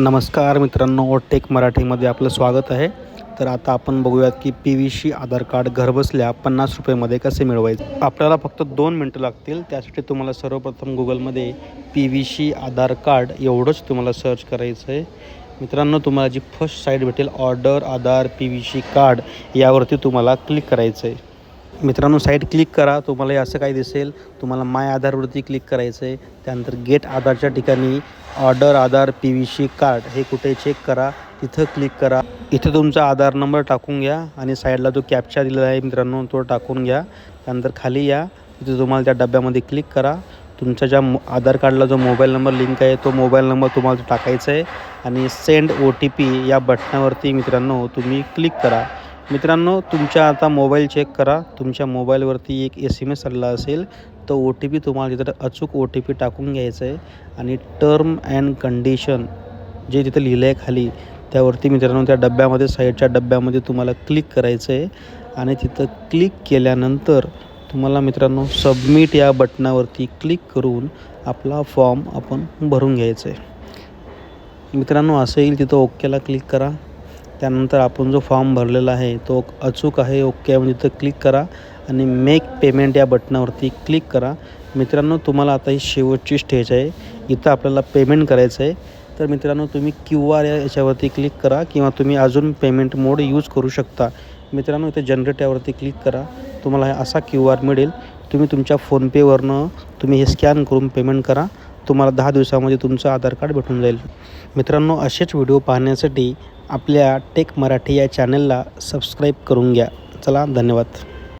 नमस्कार मित्रांनो टेक मराठीमध्ये आपलं स्वागत आहे. तर आता आपण बघूयात की P V C Aadhaar card घरबसल्या पन्नास रुपयेमध्ये कसे मिळवायचे? आपल्याला फक्त दोन मिनटं लागतील त्यासाठी तुम्हाला सर्वप्रथम गुगलमध्ये P V C Aadhaar card एवढंच तुम्हाला सर्च करायचं आहे मित्रांनो तुम्हाला जी फर्स्ट साईट भेटेल order Aadhaar P V C card यावरती तुम्हाला क्लिक करायचं आहे मित्रांनो साईट क्लिक करा तुम्हाला असं काय दिसेल. तुम्हाला माय आधारवरती क्लिक करायचं आहे त्यानंतर गेट आधारच्या ठिकाणी order Aadhaar P V C card हे कुठे चेक करा तिथं क्लिक करा. इथं तुमचा आधार नंबर टाकून घ्या आणि साईडला जो कॅप्चा दिलेला आहे मित्रांनो तो टाकून घ्या. त्यानंतर खाली या तिथे तुम्हाला त्या डब्यामध्ये क्लिक करा. तुमच्या ज्या आधार कार्डला जो मोबाईल नंबर लिंक आहे तो मोबाईल नंबर तुम्हाला टाकायचा आहे. आणि सेंड ओ टी पी या बटनावरती मित्रांनो तुम्ही क्लिक करा. मित्रांनो तुमच्या आता मोबाईल चेक करा. तुमच्या मोबाईलवरती एक एस एम एस आलेला असेल. तो ओ टी पी तुम्हाला तिथं अचूक ओ टी पी टाकून घ्यायचं आहे. आणि टर्म अँड कंडिशन जे तिथं लिहिलं आहे खाली त्यावरती मित्रांनो त्या डब्यामध्ये साईडच्या डब्यामध्ये तुम्हाला क्लिक करायचं आहे. आणि तिथं क्लिक केल्यानंतर तुम्हाला मित्रांनो सबमिट या बटनावरती क्लिक करून आपला फॉर्म आपण भरून घ्यायचं आहे. मित्रांनो असं येईल तिथं ओकेला क्लिक करा. त्यानंतर आपण जो फॉर्म भरलेला आहे तो अचूक आहे ओके म्हणजे तिथं क्लिक करा. आणि मेक पेमेंट या बटनावरती क्लिक करा. मित्रांनो तुम्हाला आता ही शेवटची स्टेज आहे. इथं आपल्याला पेमेंट करायचं आहे. तर मित्रांनो तुम्ही क्यू आर या याच्यावरती क्लिक करा किंवा तुम्ही अजून पेमेंट मोड यूज करू शकता. मित्रांनो इथे जनरेट यावरती क्लिक करा. तुम्हाला असा क्यू आर मिळेल. तुम्ही तुमच्या फोनपेवरनं तुम्ही हे स्कॅन करून पेमेंट करा. तुम्हाला दहा दिवसामध्ये तुमचं आधार कार्ड भेटून जाईल. मित्रांनो असेच व्हिडिओ पाहण्यासाठी आपल्या टेक मराठी या चॅनलला सबस्क्राईब करून घ्या. चला धन्यवाद.